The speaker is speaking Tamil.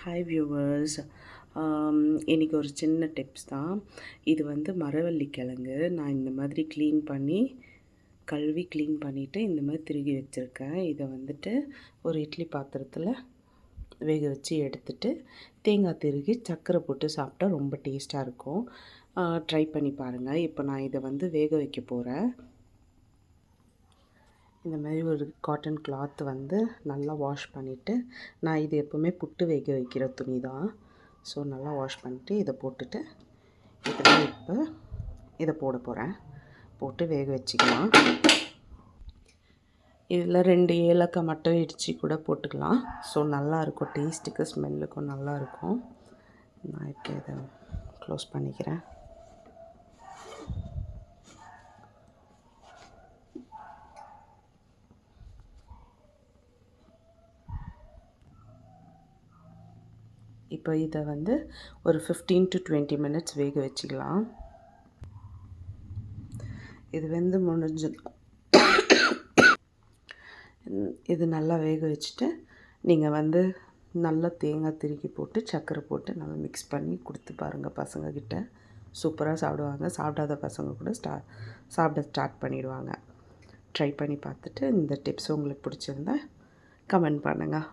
ஹாய் வியூவர்ஸ் இன்றைக்கி ஒரு சின்ன டிப்ஸ் தான். இது வந்து மரவள்ளி கிழங்கு. நான் இந்த மாதிரி க்ளீன் பண்ணி கழுவி க்ளீன் பண்ணிவிட்டு இந்த மாதிரி திருகி வச்சுருக்கேன். இதை வந்துட்டு ஒரு இட்லி பாத்திரத்தில் வேக வச்சு எடுத்துட்டு தேங்காய் திருகி சர்க்கரை போட்டு சாப்பிட்டா ரொம்ப டேஸ்ட்டாக இருக்கும். ட்ரை பண்ணி பாருங்கள் இப்போ நான் இதை வந்து வேக வைக்க போகிறேன் இந்த மாதிரி ஒரு காட்டன் கிளாத் வந்து நல்லா வாஷ் பண்ணிவிட்டு நான் இது எப்போவுமே புட்டு வேக வைக்கிற துணி தான். ஸோ நல்லா வாஷ் பண்ணிவிட்டு இதை போட்டுட்டு இதில் இப்போ இதை போட போகிறேன் போட்டு வேக வச்சுக்கலாம். இதில் ரெண்டு ஏலக்காய் மட்டும் இடித்து கூட போட்டுக்கலாம். ஸோ நல்லாயிருக்கும் டேஸ்ட்டுக்கு ஸ்மெல்லுக்கும் நல்லாயிருக்கும் நான் இப்போ இதை க்ளோஸ் பண்ணிக்கிறேன். இப்போ இதை வந்து ஒரு ஃபிஃப்டீன் டு டுவெண்ட்டி மினிட்ஸ் வேக வச்சுக்கலாம். இது வெந்து முடிஞ்சு இது நல்லா வேக வச்சுட்டு நீங்கள் வந்து நல்லா தேங்காய் திருக்கி போட்டு சர்க்கரை போட்டு நல்லா மிக்ஸ் பண்ணி கொடுத்து பாருங்கள் பசங்கக்கிட்ட சூப்பராக சாப்பிடுவாங்க. சாப்பிடாத பசங்க கூட ஸ்டா சாப்பிட ஸ்டார்ட் பண்ணிவிடுவாங்க ட்ரை பண்ணி பார்த்துட்டு இந்த டிப்ஸ் உங்களுக்கு பிடிச்சிருந்தா கமெண்ட் பண்ணுங்கள்